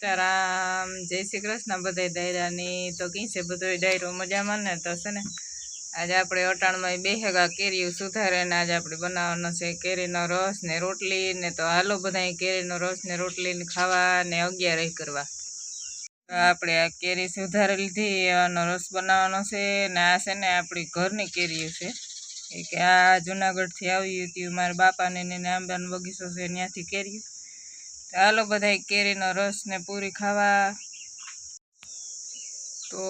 સીતારામ, જય શ્રી કૃષ્ણ બધાય ડાયરાની તો કઈ છે બધો ડાયરો મજામાં ને? તો છે ને, આજે આપણે અટાણમાં બે હેગા કેરીઓ સુધારે ને આજે આપણે બનાવવાનો છે કેરીનો રસ ને રોટલી ને તો હાલો બધા કેરીનો રસ ને રોટલી ખાવા ને અગિયાર કરવા. આપણે આ કેરી સુધારી લીધી, આનો રસ બનાવવાનો છે ને આ છે ને આપણી ઘરની કેરીઓ છે. કે આ જુનાગઢથી આવ્યું હતું, મારા બાપાને એને આંબાનો બગીચો છે, ત્યાંથી કેરી હાલો બધા કેરીનો રસ ને પૂરી ખાવા. તો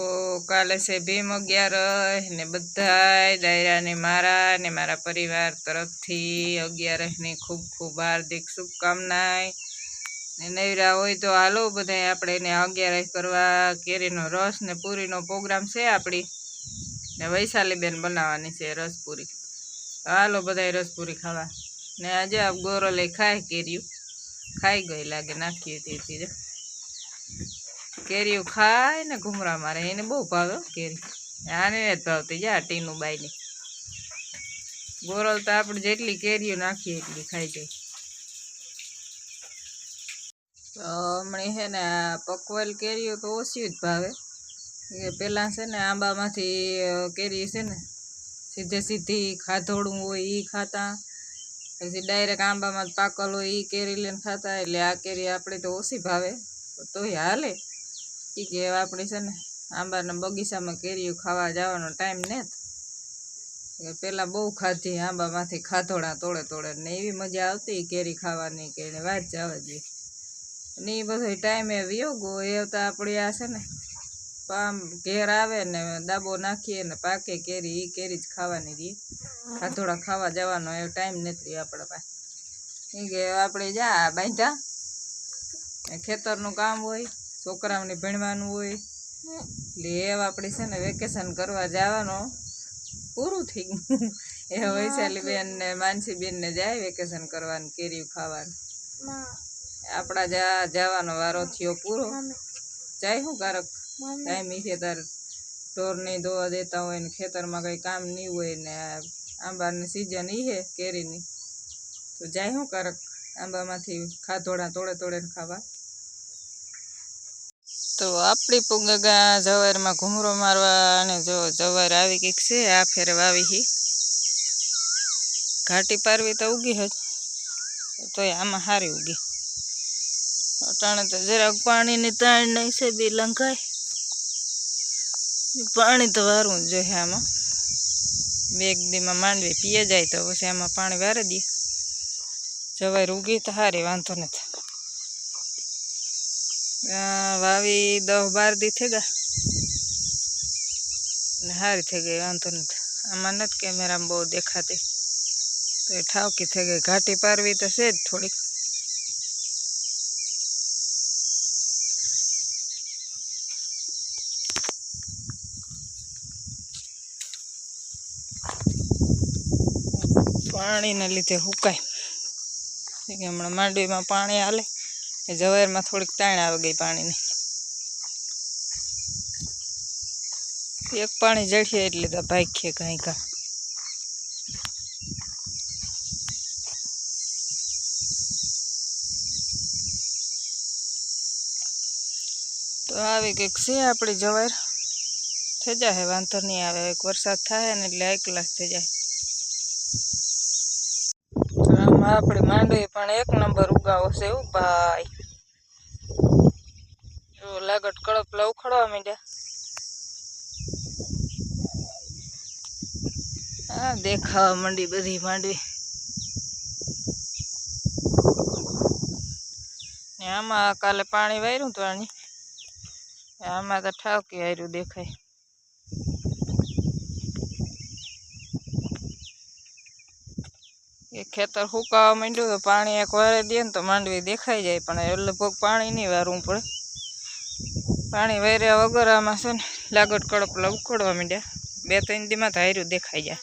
કાલે છે ભીમ અગિયારસ ને બધાય ડાયરાને મારા ને મારા પરિવાર તરફથી અગિયારસની ખૂબ ખૂબ હાર્દિક શુભકામનાય. ને નવરા હોય તો હાલો બધાય આપણે એને અગિયારસ કરવા કેરીનો રસ ને પૂરીનો પ્રોગ્રામ છે આપણી ને વૈશાલી બેન બનાવવાની છે રસપૂરી હાલો બધાય રસપૂરી ખાવા. ને આજે આપ ગોરલે ખાય કેરીયું ખાઈ ગઈ લાગે, નાખી હતી હતી કેરીઓ ખાય ને ઘુમરા મારે, એને બહુ ભાવે કેરી. આને જ ભાવતી, જા ટીનું બાઈની. ગોરલ તો આપણે જેટલી કેરીઓ નાખીએ એટલી ખાઈ જાય. હમણાં છે ને પકવેલ કેરીઓ તો ઓછી જ ભાવે. એ પહેલાં છે ને આંબામાંથી કેરી છે ને, સીધે સીધી ખાધોડું હોય એ ખાતા. પછી ડાયરેક્ટ આંબામાં પાકલો એ કેરી લઈને ખાતા એટલે આ કેરી આપણે તો ઓછી ભાવે. તોય હાલે. એ કે આપણે છે ને આંબાના બગીચામાં કેરીઓ ખાવા જવાનો ટાઈમ ને પેલા બહુ ખાધી, આંબામાંથી ખાધોડા તોડે તોડે ને એવી મજા આવતી કેરી ખાવાની કે એને વાત જવા દઈએ ને એ બધો ટાઈમે વિયોગો, એ તો આપણે આ છે ને પામ ઘેર આવે ને દાબો નાખીએ ને પાકે કેરી એ કેરી જ ખાવાની રહી હાથોડા ખાવા જવાનો એ ટાઈમ નથી આપણા પાસે. કે આપણે જા બાંધ્યા ખેતરનું કામ હોય છોકરાઓને ભણવાનું હોય. એટલે એ આપણે છે ને વેકેશન કરવા જવાનો. પૂરું થઈ ગયું. એ વૈશાલી બેન ને માનસી બેન ને જાય વેકેશન કરવાનું કેરી ખાવાનું. આપણા જા જવાનો વારો થયો પૂરો. જાય શું કારક ટાઈમ છે તાર ઢોર નહીં દોવા દેતા હોય ને ખેતરમાં કંઈ કામ નહીં હોય ને આંબાની સિઝન ઈ છે કેરીની. તો જાય શું કારક આંબામાંથી ખાધોડા તોડે તોડે ખાવા. તો આપણી પુગગા જવારમાં ઘૂમરો મારવા અને જો જવાર આવી કંઈક છે આ ફેર વાવી હી. ઘાટી પારવી તો ઉગી હજ તોય આમાં સારી ઉગી. અટાણે તો જરાક પાણીની તાણ નહીં છે બી લંકાય પાણી તો વારવું જોઈએ આમાં. બેગ દીમાં માંડવી પીએ જાય તો પછી આમાં પાણી વારે દઈએ. જવાય રૂગી તો સારી વાંધો નથી. વાવી દસ બાર દી થઈ ગયા. ને સારી થઈ ગઈ, વાંધો નથી. આમાં નથી કેમેરામાં બહુ દેખાતી. તો એ ઠાવકી થઈ ગઈ. ઘાટી પારવી તો છે જ થોડીક. પાણીને લીધે હુકાય. કે હમણાં માંડવીમાં પાણી હાલે એ જવેરમાં થોડીક તાણ આવી ગઈ પાણીની. એક પાણી જડીએ એટલે તો ભાગ્યે કાંઈ કા. તો આવી કંઈક છે આપણી જવાર થઈ જાય, વાંધો નહીં આવે એક વરસાદ થાય ને એટલે એક ક્લાસ થઈ જાય. આપણી માંડવી પણ એક નંબર ઉગાવો છે એવું ભાઈ. જો લાગટ કડપલા ઉખડવા માંડ્યા. હા દેખાવા માંડી બધી માંડવી. આમાં કાલે પાણી વાર્યું તો આની. આમાં તો ઠાવકી હાર્યું દેખાય. એ ખેતર સુકાવા માંડ્યું તો પાણી એક વારે દે ને તો માંડવી દેખાઈ જાય, પણ લગભગ પાણી નહીં વારવું પડે. પાણી વાર્યા વગર આમાં છે ને લાગટ કડપલા ઉકળવા માંડ્યા. બે ત્રણ દીમાં તો હાર્યું દેખાઈ જાય.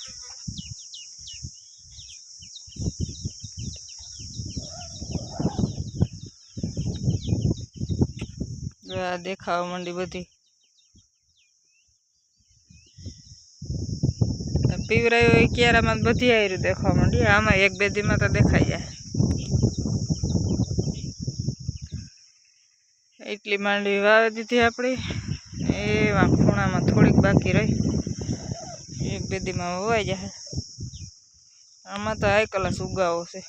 દેખાવા માંડી બધી. પીવરાયું હોય ક્યારામાં બધી આયરું દેખવા માંડી. આમાં એક બે દીમાં તો દેખાઈ જાય. એટલી માંડવી વાવી દીધી આપણી એવા ખૂણામાં થોડીક બાકી રહી. એક બે દીમાં વવાઈ જાય. આમાં તો હાઈ કલાસ ઉગાવો છે.